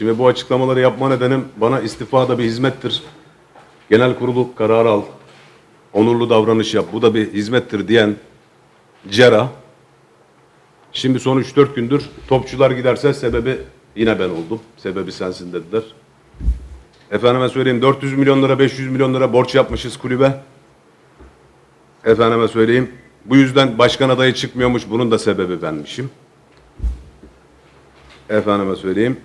Şimdi bu açıklamaları yapma nedenim bana istifa da bir hizmettir. Genel kurulu kararı al. Onurlu davranış yap. Bu da bir hizmettir diyen Cera. Şimdi son 3-4 gündür topçular giderse sebebi yine ben oldum. Sebebi sensin dediler. Efendime söyleyeyim 400 milyon lira 500 milyon lira borç yapmışız kulübe. Efendime söyleyeyim bu yüzden başkan adayı çıkmıyormuş. Bunun da sebebi benmişim. Efendime söyleyeyim.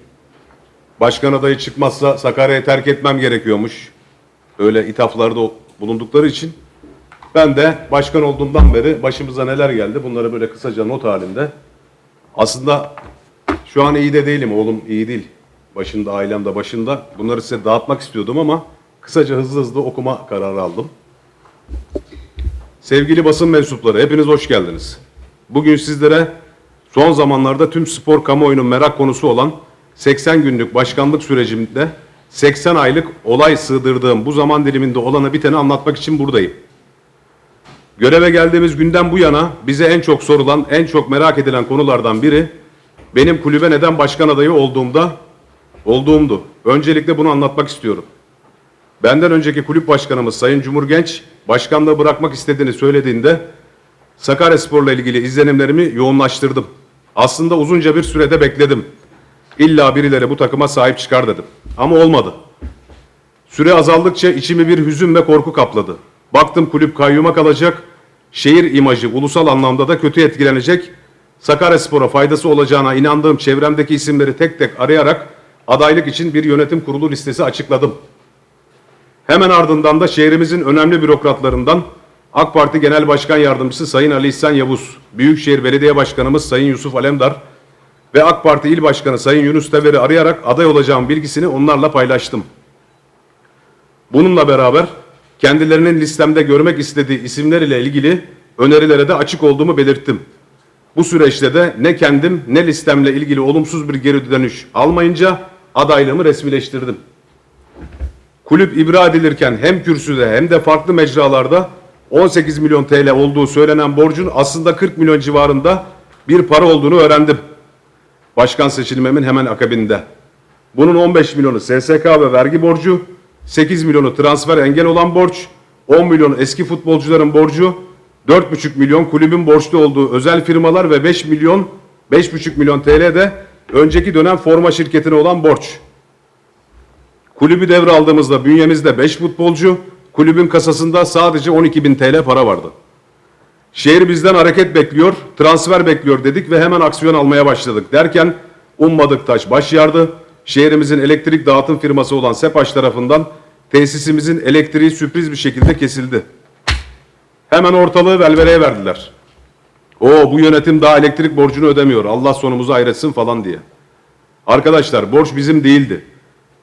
Başkan adayı çıkmazsa Sakarya'yı terk etmem gerekiyormuş. Öyle ithaflarda bulundukları için. Ben de başkan olduğumdan beri başımıza neler geldi bunları böyle kısaca not halinde. Aslında şu an iyi de değilim. Oğlum iyi değil. Başında, ailem de başında. Bunları size dağıtmak istiyordum ama kısaca hızlı hızlı okuma kararı aldım. Sevgili basın mensupları, hepiniz hoş geldiniz. Bugün sizlere son zamanlarda tüm spor kamuoyunun merak konusu olan 80 günlük başkanlık sürecimde 80 aylık olay sığdırdığım bu zaman diliminde olanı biteni anlatmak için buradayım. Göreve geldiğimiz günden bu yana bize en çok sorulan, en çok merak edilen konulardan biri benim kulübe neden başkan adayı olduğumda olduğumdu. Öncelikle bunu anlatmak istiyorum. Benden önceki kulüp başkanımız Sayın Cumhur Genç başkanlığı bırakmak istediğini söylediğinde Sakaryaspor'la ilgili izlenimlerimi yoğunlaştırdım. Aslında uzunca bir sürede bekledim. İlla birileri bu takıma sahip çıkar dedim. Ama olmadı. Süre azaldıkça içimi bir hüzün ve korku kapladı. Baktım kulüp kayyuma kalacak, şehir imajı ulusal anlamda da kötü etkilenecek. Sakaryaspor'a faydası olacağına inandığım çevremdeki isimleri tek tek arayarak adaylık için bir yönetim kurulu listesi açıkladım. Hemen ardından da şehrimizin önemli bürokratlarından AK Parti Genel Başkan Yardımcısı Sayın Ali İhsan Yavuz, Büyükşehir Belediye Başkanımız Sayın Yusuf Alemdar ve AK Parti İl Başkanı Sayın Yunus Tever'i arayarak aday olacağım bilgisini onlarla paylaştım. Bununla beraber kendilerinin listemde görmek istediği isimler ile ilgili önerilere de açık olduğumu belirttim. Bu süreçte de ne kendim ne listemle ilgili olumsuz bir geri dönüş almayınca adaylığımı resmileştirdim. Kulüp ibra edilirken hem kürsüde hem de farklı mecralarda 18 milyon TL olduğu söylenen borcun aslında 40 milyon civarında bir para olduğunu öğrendim. Başkan seçilmemin hemen akabinde. Bunun 15 milyonu SSK ve vergi borcu, 8 milyonu transfer engel olan borç, 10 milyon eski futbolcuların borcu, 4,5 milyon kulübün borçlu olduğu özel firmalar ve 5 milyon 5,5 milyon TL de önceki dönem forma şirketine olan borç. Kulübü devraldığımızda bünyemizde 5 futbolcu, kulübün kasasında sadece 12 bin TL para vardı. Şehir bizden hareket bekliyor, transfer bekliyor dedik ve hemen aksiyon almaya başladık. Derken ummadık taş baş yardı. Şehrimizin elektrik dağıtım firması olan SEPAŞ tarafından tesisimizin elektriği sürpriz bir şekilde kesildi. Hemen ortalığı velvereye verdiler. O bu yönetim daha elektrik borcunu ödemiyor. Allah sonumuzu hayretsin falan diye. Arkadaşlar borç bizim değildi.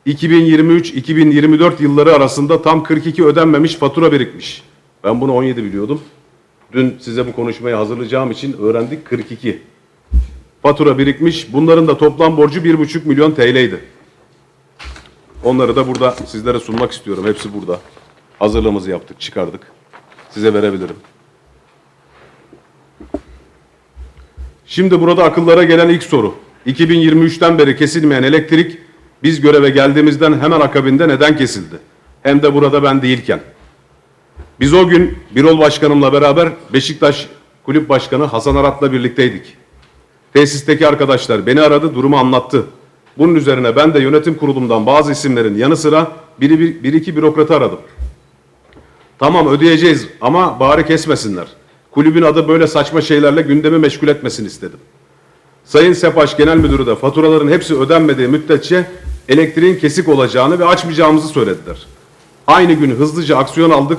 2023-2024 yılları arasında tam 42 ödenmemiş fatura birikmiş. Ben bunu 17 biliyordum. Dün size bu konuşmayı hazırlayacağım için öğrendik 42. Fatura birikmiş. Bunların da toplam borcu 1,5 milyon TL'ydi. Onları da burada sizlere sunmak istiyorum. Hepsi burada. Hazırlığımızı yaptık, çıkardık. Size verebilirim. Şimdi burada akıllara gelen ilk soru. 2023'ten beri kesilmeyen elektrik biz göreve geldiğimizden hemen akabinde neden kesildi? Hem de burada ben değilken. Biz o gün Birol Başkanımla beraber Beşiktaş Kulüp Başkanı Hasan Arat'la birlikteydik. Tesisteki arkadaşlar beni aradı, durumu anlattı. Bunun üzerine ben de yönetim kurulumdan bazı isimlerin yanı sıra biri, bir, bir iki bürokratı aradım. Tamam ödeyeceğiz ama bari kesmesinler. Kulübün adı böyle saçma şeylerle gündemi meşgul etmesin istedim. Sayın Sepaş Genel Müdürü de faturaların hepsi ödenmediği müddetçe elektriğin kesik olacağını ve açmayacağımızı söylediler. Aynı gün hızlıca aksiyon aldık,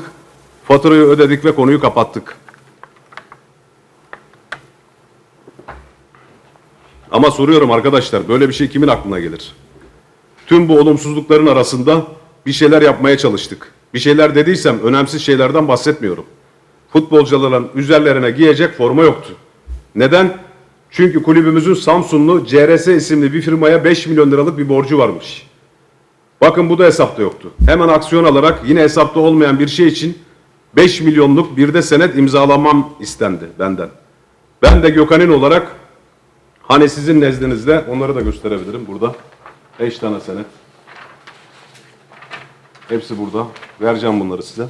faturayı ödedik ve konuyu kapattık. Ama soruyorum arkadaşlar böyle bir şey kimin aklına gelir? Tüm bu olumsuzlukların arasında bir şeyler yapmaya çalıştık. Bir şeyler dediysem önemsiz şeylerden bahsetmiyorum. Futbolcuların üzerlerine giyecek forma yoktu. Neden? Çünkü kulübümüzün Samsunlu CRS isimli bir firmaya 5 milyon liralık bir borcu varmış. Bakın bu da hesapta yoktu. Hemen aksiyon alarak yine hesapta olmayan bir şey için 5 milyonluk bir de senet imzalamam istendi benden. Ben de Gökhan'ın olarak hani sizin nezdinizde onları da gösterebilirim burada. Beş tane senet. Hepsi burada. Vereceğim bunları size.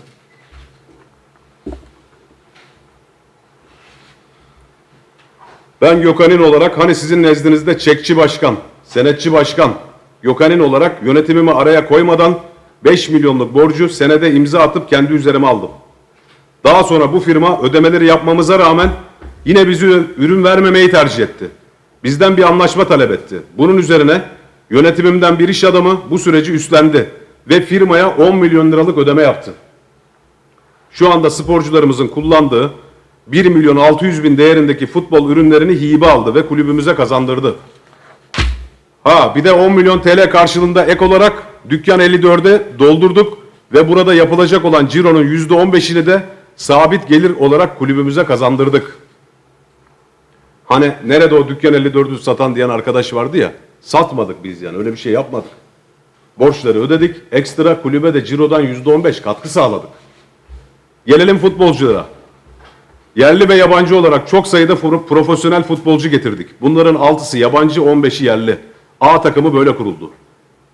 Ben Gökhan'in olarak hani sizin nezdinizde çekçi başkan, senetçi başkan, Gökhan'in olarak yönetimimi araya koymadan 5 milyonluk borcu senede imza atıp kendi üzerime aldım. Daha sonra bu firma ödemeleri yapmamıza rağmen yine bizi ürün vermemeyi tercih etti. Bizden bir anlaşma talep etti. Bunun üzerine yönetimimden bir iş adamı bu süreci üstlendi ve firmaya 10 milyon liralık ödeme yaptı. Şu anda sporcularımızın kullandığı 1 milyon 600 bin değerindeki futbol ürünlerini hibe aldı ve kulübümüze kazandırdı. Ha bir de 10 milyon TL karşılığında ek olarak dükkan 54'e doldurduk ve burada yapılacak olan cironun %15'ini de sabit gelir olarak kulübümüze kazandırdık. Hani nerede o dükkan 54'ü satan diyen arkadaş vardı ya. Satmadık biz yani öyle bir şey yapmadık. Borçları ödedik. Ekstra kulübe de cirodan %15 katkı sağladık. Gelelim futbolculara. Yerli ve yabancı olarak çok sayıda profesyonel futbolcu getirdik. Bunların 6'sı yabancı, 15'i yerli. A takımı böyle kuruldu.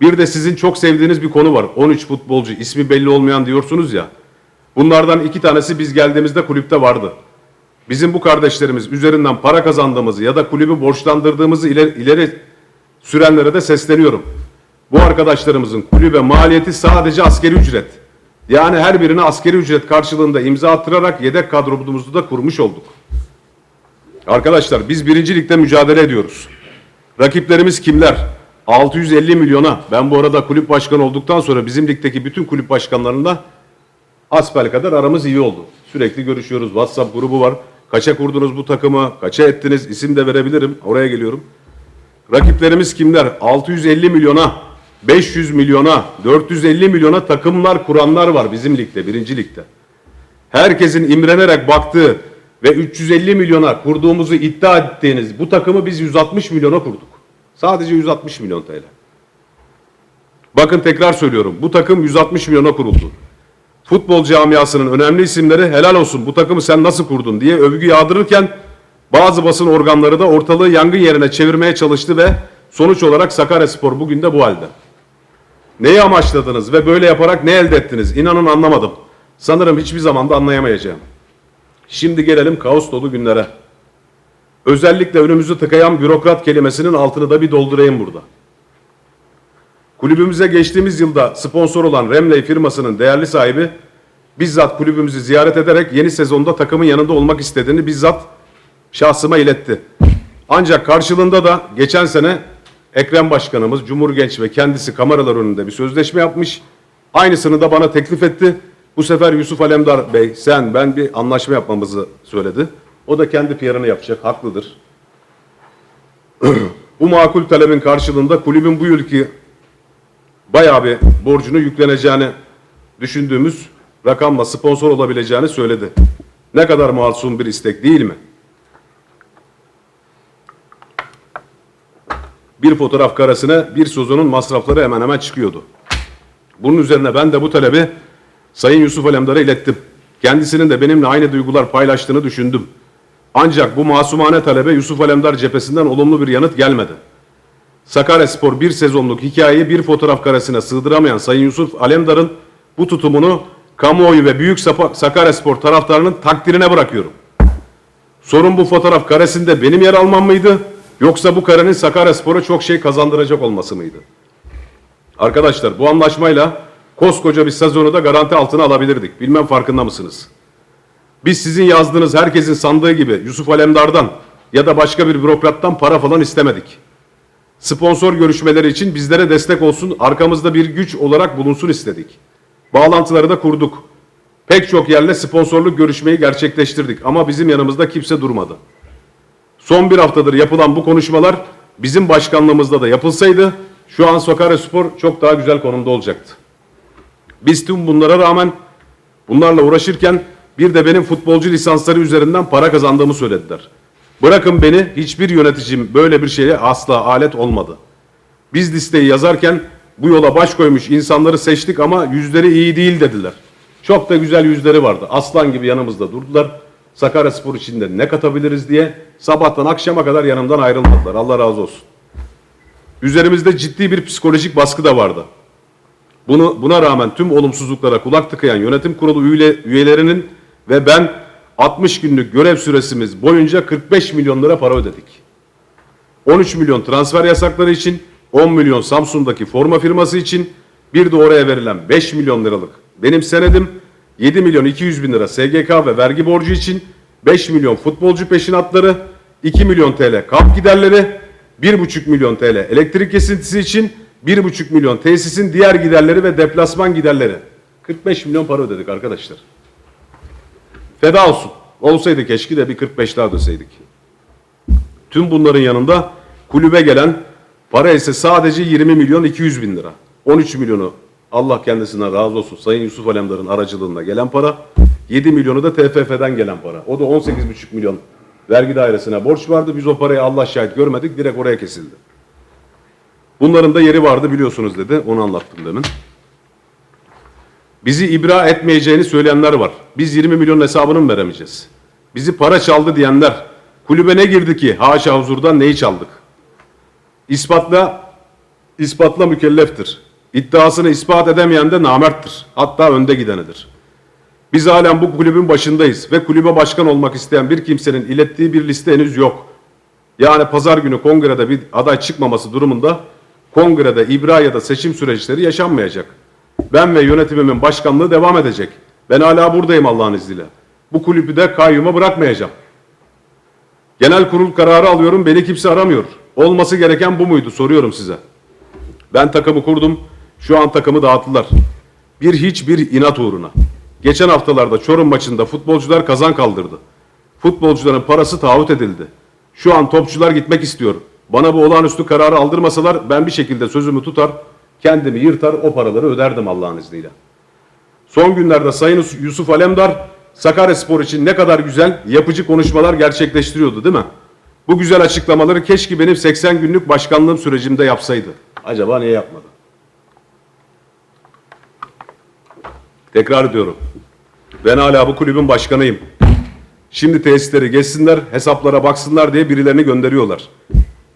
Bir de sizin çok sevdiğiniz bir konu var. 13 futbolcu, ismi belli olmayan diyorsunuz ya. Bunlardan iki tanesi biz geldiğimizde kulüpte vardı. Bizim bu kardeşlerimiz üzerinden para kazandığımızı ya da kulübü borçlandırdığımızı ileri, ileri sürenlere de sesleniyorum. Bu arkadaşlarımızın kulübe maliyeti sadece askeri ücret. Yani her birine askeri ücret karşılığında imza attırarak yedek kadromuzu da kurmuş olduk. Arkadaşlar biz birinci ligde mücadele ediyoruz. Rakiplerimiz kimler? 650 milyona. Ben bu arada kulüp başkanı olduktan sonra bizim ligdeki bütün kulüp başkanlarında asbel kadar aramız iyi oldu. Sürekli görüşüyoruz. WhatsApp grubu var. Kaça kurdunuz bu takımı? Kaça ettiniz? İsim de verebilirim. Oraya geliyorum. Rakiplerimiz kimler? 650 milyona, 500 milyona, 450 milyona takımlar kuranlar var bizim ligde, birinci ligde. Herkesin imrenerek baktığı ve 350 milyona kurduğumuzu iddia ettiğiniz bu takımı biz 160 milyona kurduk. Sadece 160 milyon TL. Bakın tekrar söylüyorum. Bu takım 160 milyona kuruldu. Futbol camiasının önemli isimleri helal olsun bu takımı sen nasıl kurdun diye övgü yağdırırken bazı basın organları da ortalığı yangın yerine çevirmeye çalıştı ve sonuç olarak Sakaryaspor bugün de bu halde. Neyi amaçladınız ve böyle yaparak ne elde ettiniz? İnanın anlamadım. Sanırım hiçbir zaman da anlayamayacağım. Şimdi gelelim kaos dolu günlere. Özellikle önümüzü tıkayan bürokrat kelimesinin altını da bir doldurayım burada. Kulübümüze geçtiğimiz yılda sponsor olan Remley firmasının değerli sahibi bizzat kulübümüzü ziyaret ederek yeni sezonda takımın yanında olmak istediğini bizzat şahsıma iletti. Ancak karşılığında da geçen sene Ekrem Başkanımız, Cumhurgenç ve kendisi kameralar önünde bir sözleşme yapmış. Aynısını da bana teklif etti. Bu sefer Yusuf Alemdar Bey, sen, ben bir anlaşma yapmamızı söyledi. O da kendi PR'ını yapacak, haklıdır. bu makul talebin karşılığında kulübün bu yılki bayağı bir borcunu yükleneceğini düşündüğümüz rakamla sponsor olabileceğini söyledi. Ne kadar masum bir istek değil mi? Bir fotoğraf karesine bir sezonun masrafları hemen hemen çıkıyordu. Bunun üzerine ben de bu talebi Sayın Yusuf Alemdar'a ilettim. Kendisinin de benimle aynı duygular paylaştığını düşündüm. Ancak bu masumane talebe Yusuf Alemdar cephesinden olumlu bir yanıt gelmedi. Sakaryaspor bir sezonluk hikayeyi bir fotoğraf karesine sığdıramayan Sayın Yusuf Alemdar'ın bu tutumunu kamuoyu ve büyük Sakaryaspor taraftarının takdirine bırakıyorum. Sorun bu fotoğraf karesinde benim yer almam mıydı? Yoksa bu karenin Sakaryaspor'a çok şey kazandıracak olması mıydı? Arkadaşlar bu anlaşmayla koskoca bir sezonu da garanti altına alabilirdik. Bilmem farkında mısınız? Biz sizin yazdığınız herkesin sandığı gibi Yusuf Alemdar'dan ya da başka bir bürokrattan para falan istemedik. Sponsor görüşmeleri için bizlere destek olsun, arkamızda bir güç olarak bulunsun istedik. Bağlantıları da kurduk. Pek çok yerle sponsorluk görüşmeyi gerçekleştirdik ama bizim yanımızda kimse durmadı. Son bir haftadır yapılan bu konuşmalar bizim başkanlığımızda da yapılsaydı şu an Sakaryaspor çok daha güzel konumda olacaktı. Biz tüm bunlara rağmen bunlarla uğraşırken bir de benim futbolcu lisansları üzerinden para kazandığımı söylediler. Bırakın beni hiçbir yöneticim böyle bir şeye asla alet olmadı. Biz listeyi yazarken bu yola baş koymuş insanları seçtik ama yüzleri iyi değil dediler. Çok da güzel yüzleri vardı. Aslan gibi yanımızda durdular. Sakaryaspor içinde ne katabiliriz diye sabahtan akşama kadar yanımdan ayrılmadılar. Allah razı olsun. Üzerimizde ciddi bir psikolojik baskı da vardı. Bunu, buna rağmen tüm olumsuzluklara kulak tıkayan yönetim kurulu üye, üyelerinin ve ben 60 günlük görev süresimiz boyunca 45 milyon lira para ödedik. 13 milyon transfer yasakları için, 10 milyon Samsun'daki forma firması için, bir de oraya verilen 5 milyon liralık benim senedim, 7 milyon 200 bin lira SGK ve vergi borcu için, 5 milyon futbolcu peşinatları, 2 milyon TL kamp giderleri, 1,5 milyon TL elektrik kesintisi için, 1,5 milyon tesisin diğer giderleri ve deplasman giderleri. 45 milyon para ödedik arkadaşlar. Feda olsun. Olsaydı keşke de bir 45 daha ödeseydik. Tüm bunların yanında kulübe gelen para ise sadece 20 milyon 200 bin lira. 13 milyonu Allah kendisinden razı olsun Sayın Yusuf Alemdar'ın aracılığında gelen para. 7 milyonu da TFF'den gelen para. O da 18,5 milyon vergi dairesine borç vardı. Biz o parayı Allah şahit görmedik. Direkt oraya kesildi. Bunların da yeri vardı biliyorsunuz dedi. Onu anlattım demin. Bizi ibra etmeyeceğini söyleyenler var. Biz 20 milyon hesabını mı veremeyeceğiz? Bizi para çaldı diyenler. Kulübe ne girdi ki? Haşa huzurdan neyi çaldık? İspatla, ispatla mükelleftir. İddiasını ispat edemeyen de namerttir. Hatta önde gidenidir. Biz halen bu kulübün başındayız ve kulübe başkan olmak isteyen bir kimsenin ilettiği bir liste henüz yok. Yani pazar günü kongrede bir aday çıkmaması durumunda kongrede ibra ya da seçim süreçleri yaşanmayacak. Ben ve yönetimimin başkanlığı devam edecek. Ben hala buradayım Allah'ın izniyle. Bu kulübü de kayyuma bırakmayacağım. Genel kurul kararı alıyorum, beni kimse aramıyor. Olması gereken bu muydu soruyorum size. Ben takımı kurdum, şu an takımı dağıttılar. Bir hiç bir inat uğruna. Geçen haftalarda Çorum maçında futbolcular kazan kaldırdı. Futbolcuların parası taahhüt edildi. Şu an topçular gitmek istiyor. Bana bu olağanüstü kararı aldırmasalar ben bir şekilde sözümü tutar, kendimi yırtar o paraları öderdim Allah'ın izniyle. Son günlerde Sayın Yusuf Alemdar Sakaryaspor için ne kadar güzel yapıcı konuşmalar gerçekleştiriyordu değil mi? Bu güzel açıklamaları keşke benim 80 günlük başkanlığım sürecimde yapsaydı. Acaba niye yapmadı? Tekrar ediyorum. Ben hala bu kulübün başkanıyım. Şimdi tesisleri geçsinler, hesaplara baksınlar diye birilerini gönderiyorlar.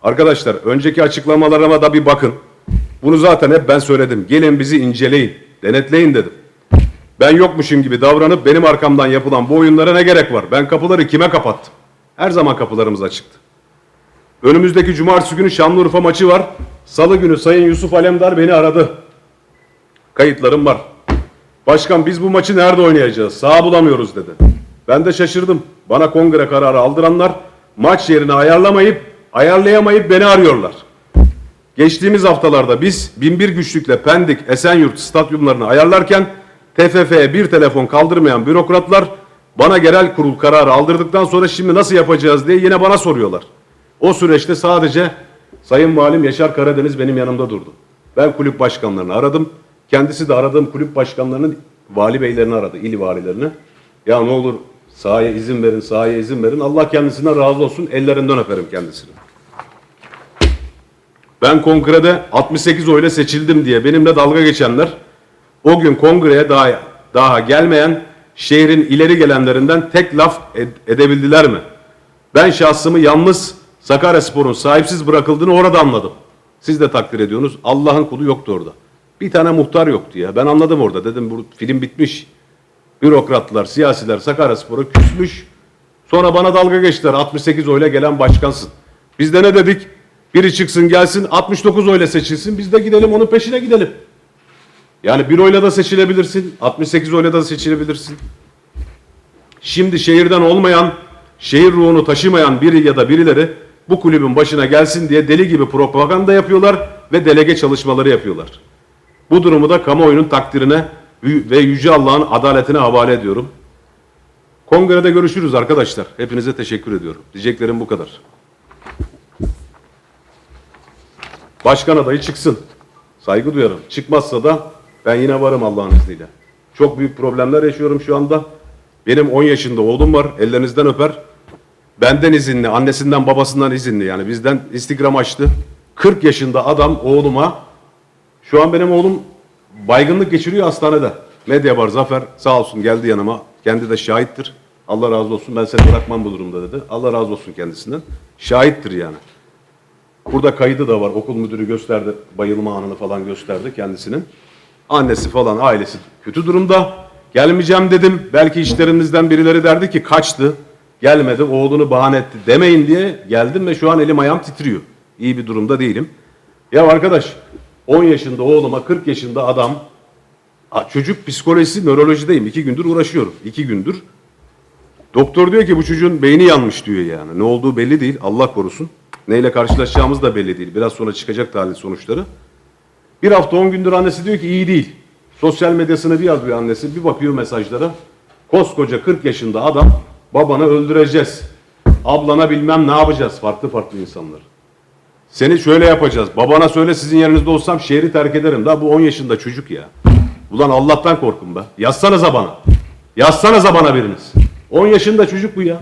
Arkadaşlar önceki açıklamalarıma da bir bakın. Bunu zaten hep ben söyledim. Gelin bizi inceleyin, denetleyin dedim. Ben yokmuşum gibi davranıp benim arkamdan yapılan bu oyunlara ne gerek var? Ben kapıları kime kapattım? Her zaman kapılarımız açıktı. Önümüzdeki cumartesi günü Şanlıurfa maçı var. Salı günü Sayın Yusuf Alemdar beni aradı. Kayıtlarım var. Başkan biz bu maçı nerede oynayacağız? Sağ bulamıyoruz dedi. Ben de şaşırdım. Bana kongre kararı aldıranlar maç yerini ayarlamayıp ayarlayamayıp beni arıyorlar. Geçtiğimiz haftalarda biz binbir güçlükle Pendik, Esenyurt stadyumlarını ayarlarken TFF'ye bir telefon kaldırmayan bürokratlar bana genel kurul kararı aldırdıktan sonra şimdi nasıl yapacağız diye yine bana soruyorlar. O süreçte sadece Sayın Valim Yaşar Karadeniz benim yanımda durdu. Ben kulüp başkanlarını aradım. Kendisi de aradığım kulüp başkanlarının vali beylerini aradı, il valilerini. Ya ne olur sahaya izin verin, sahaya izin verin. Allah kendisine razı olsun. Ellerinden öperim kendisini. Ben kongrede 68 oyla seçildim diye benimle dalga geçenler o gün kongreye daha, daha gelmeyen şehrin ileri gelenlerinden tek laf ed- edebildiler mi? Ben şahsımı yalnız Sakaryaspor'un sahipsiz bırakıldığını orada anladım. Siz de takdir ediyorsunuz. Allah'ın kulu yoktu orada. Bir tane muhtar yoktu ya. Ben anladım orada. Dedim bu film bitmiş. Bürokratlar, siyasiler Sakaryaspor'a küsmüş. Sonra bana dalga geçtiler. 68 oyla gelen başkansın. Biz de ne dedik? Biri çıksın gelsin 69 oyla seçilsin. Biz de gidelim onun peşine gidelim. Yani bir oyla da seçilebilirsin. 68 oyla da seçilebilirsin. Şimdi şehirden olmayan, şehir ruhunu taşımayan biri ya da birileri bu kulübün başına gelsin diye deli gibi propaganda yapıyorlar ve delege çalışmaları yapıyorlar. Bu durumu da kamuoyunun takdirine ve Yüce Allah'ın adaletine havale ediyorum. Kongrede görüşürüz arkadaşlar. Hepinize teşekkür ediyorum. Diyeceklerim bu kadar. Başkan adayı çıksın. Saygı duyarım. Çıkmazsa da ben yine varım Allah'ın izniyle. Çok büyük problemler yaşıyorum şu anda. Benim 10 yaşında oğlum var. Ellerinizden öper. Benden izinli, annesinden babasından izinli. Yani bizden Instagram açtı. 40 yaşında adam oğluma şu an benim oğlum baygınlık geçiriyor hastanede. Medya var Zafer sağ olsun geldi yanıma. Kendi de şahittir. Allah razı olsun ben seni bırakmam bu durumda dedi. Allah razı olsun kendisinden. Şahittir yani. Burada kaydı da var. Okul müdürü gösterdi. Bayılma anını falan gösterdi kendisinin. Annesi falan ailesi kötü durumda. Gelmeyeceğim dedim. Belki işlerimizden birileri derdi ki kaçtı. Gelmedi. Oğlunu bahane etti demeyin diye geldim ve şu an elim ayağım titriyor. İyi bir durumda değilim. Ya arkadaş 10 yaşında oğluma 40 yaşında adam çocuk psikolojisi nörolojideyim. iki gündür uğraşıyorum. iki gündür. Doktor diyor ki bu çocuğun beyni yanmış diyor yani. Ne olduğu belli değil. Allah korusun. Neyle karşılaşacağımız da belli değil. Biraz sonra çıkacak tahlil sonuçları. Bir hafta on gündür annesi diyor ki iyi değil. Sosyal medyasını bir yazıyor annesi. Bir bakıyor mesajlara. Koskoca 40 yaşında adam babanı öldüreceğiz. Ablana bilmem ne yapacağız. Farklı farklı insanlar. Seni şöyle yapacağız. Babana söyle sizin yerinizde olsam şehri terk ederim. Daha bu 10 yaşında çocuk ya. Ulan Allah'tan korkun be. Yazsanıza bana. Yazsanıza bana biriniz. 10 yaşında çocuk bu ya.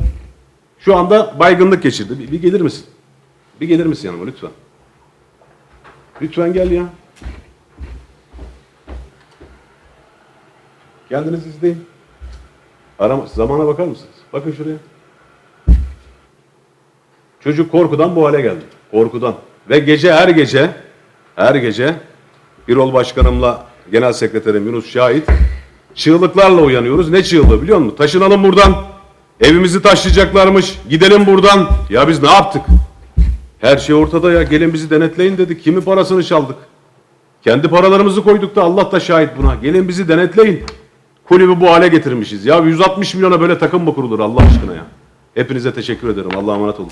Şu anda baygınlık geçirdi. Bir, bir gelir misin? Bir gelir misin yanıma lütfen? Lütfen gel ya. Kendiniz izleyin. Arama, zamana bakar mısınız? Bakın şuraya. Çocuk korkudan bu hale geldi. Korkudan. Ve gece her gece her gece Birol Başkanımla Genel Sekreterim Yunus Şahit çığlıklarla uyanıyoruz. Ne çığlığı biliyor musun? Taşınalım buradan. Evimizi taşlayacaklarmış. Gidelim buradan. Ya biz ne yaptık? Her şey ortada ya. Gelin bizi denetleyin dedik. Kimi parasını çaldık? Kendi paralarımızı koyduk da Allah da şahit buna. Gelin bizi denetleyin. Kulübü bu hale getirmişiz. Ya 160 milyona böyle takım mı kurulur Allah aşkına ya? Hepinize teşekkür ederim. Allah'a emanet olun.